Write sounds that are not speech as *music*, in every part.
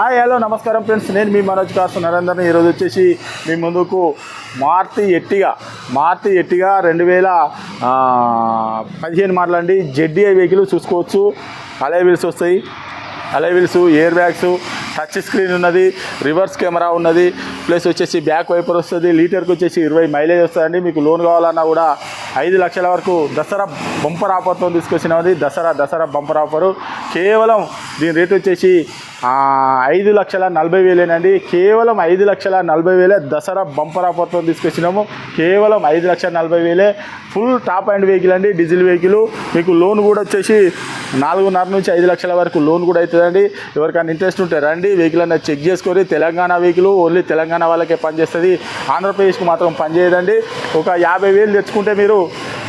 Hi hello నమస్కారం friends నేను మీ Manoj cars నరేందర్ని. ఈరోజు వచ్చేసి మీ ముందుకు మార్తి ఎట్టిగా మార్తి ఎట్టిగా రెండు వేల పదిహేను మాటలండి జెడ్డీఐ వెహికల్ చూసుకోవచ్చు. అలై వీల్స్ వస్తాయి. Alloy wheels air bags touch screen ఉన్నది రివర్స్ కెమెరా ఉన్నది. ప్లస్ వచ్చేసి బ్యాక్ వైపర్ వస్తుంది. లీటర్కి వచ్చేసి ఇరవై మైలేజ్ వస్తుందండి. మీకు లోన్ కావాలన్నా కూడా ఐదు లక్షల వరకు దసరా బంపర్ ఆఫర్తో తీసుకొచ్చినది దసరా దసరా బంపర్ ఆఫరు కేవలం దీని రేట్ వచ్చేసి ఐదు లక్షల నలభై వేలేనండి. కేవలం ఐదు లక్షల నలభై వేలే దసరా బంపర్ ఆఫర్తో తీసుకొచ్చినాము. కేవలం ఐదు లక్షల నలభై వేలే ఫుల్ టాప్ అండ్ వెహికల్ అండి డీజిల్ వెహికల్. మీకు లోన్ కూడా వచ్చేసి నాలుగున్నర నుంచి ఐదు లక్షల వరకు లోన్ కూడా అవుతుందండి. ఎవరికైనా ఇంట్రెస్ట్ ఉంటే రండి వెహికల్ అన్న చెక్ చేసుకొని తెలంగాణ వెహికల్ ఓన్లీ తెలంగాణ వాళ్ళకే పనిచేస్తుంది. ఆంధ్రప్రదేశ్కి మాత్రం పనిచేయదండి. ఒక యాభై వేలు తెచ్చుకుంటే మీరు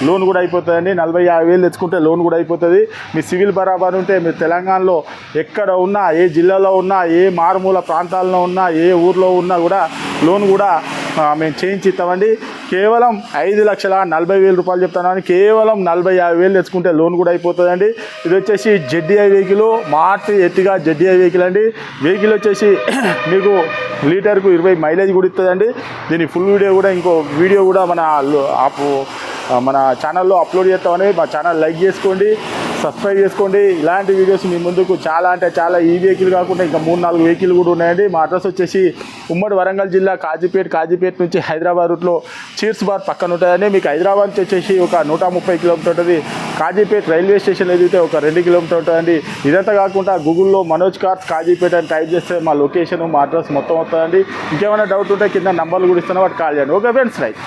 లోన్ కూడా అయిపోతుందండి నలభై యాభై వేలు తెచ్చుకుంటే లోన్ కూడా అయిపోతుంది. మీ సివిల్ బరాబర్ ఉంటే మీరు తెలంగాణలో ఎక్కడ ఉన్నా ఏ జిల్లాలో ఉన్నా ఏ మారుమూల ప్రాంతాల్లో ఉన్నా ఏ ఊర్లో ఉన్నా కూడా లోన్ కూడా మేము చేయించి ఇస్తామండి కేవలం ఐదు లక్షల నలభై వేల రూపాయలు చెప్తాను కేవలం నలభై యాభై వేలు తెచ్చుకుంటే లోన్ కూడా అయిపోతుందండి. ఇది వచ్చేసి జెడ్డీఐ వెహికల్ మార్చి ఎత్తిగా జెడ్డీఐ వెహికల్ అండి. వెహికల్ వచ్చేసి *clears throat* మీకు లీటర్కు ఇరవై మైలేజ్ కూడా ఇస్తుందండి. దీని ఫుల్ వీడియో కూడా ఇంకో వీడియో కూడా మన ఆపు మన ఛానల్లో అప్లోడ్ చేస్తామని మా ఛానల్ లైక్ చేసుకోండి సబ్స్క్రైబ్ చేసుకోండి. ఇలాంటి వీడియోస్ మీ ముందుకు చాలా అంటే చాలా ఈ వెహికల్ కాకుండా ఇంకా మూడు నాలుగు వెహికల్ కూడా ఉన్నాయండి. మా అడ్రస్ వచ్చేసి ఉమ్మడి వరంగల్ జిల్లా కాజీపేట్ కాజీపేట్ నుంచి హైదరాబాద్ రూట్లో చీర్స్ బార్ పక్కన ఉంటుందండి. మీకు హైదరాబాద్ నుంచి వచ్చేసి ఒక నూట ముప్పై కిలోమీటర్ ఉంటుంది. కాజీపేట్ రైల్వే స్టేషన్ ఎదిగితే ఒక రెండు కిలోమీటర్ ఉంటుందండి. ఇదంతా కాకుండా గూగుల్లో మనోజ్ కార్స్ కాజీపేట అని టైప్ చేస్తే మా లొకేషన్ మా అడ్రస్ మొత్తం వస్తుందండి. ఇంకేమైనా డౌట్ ఉంటే కింద నంబర్లు కూడా ఇస్తాను వాటి కాల్ చేయండి. Okay friends right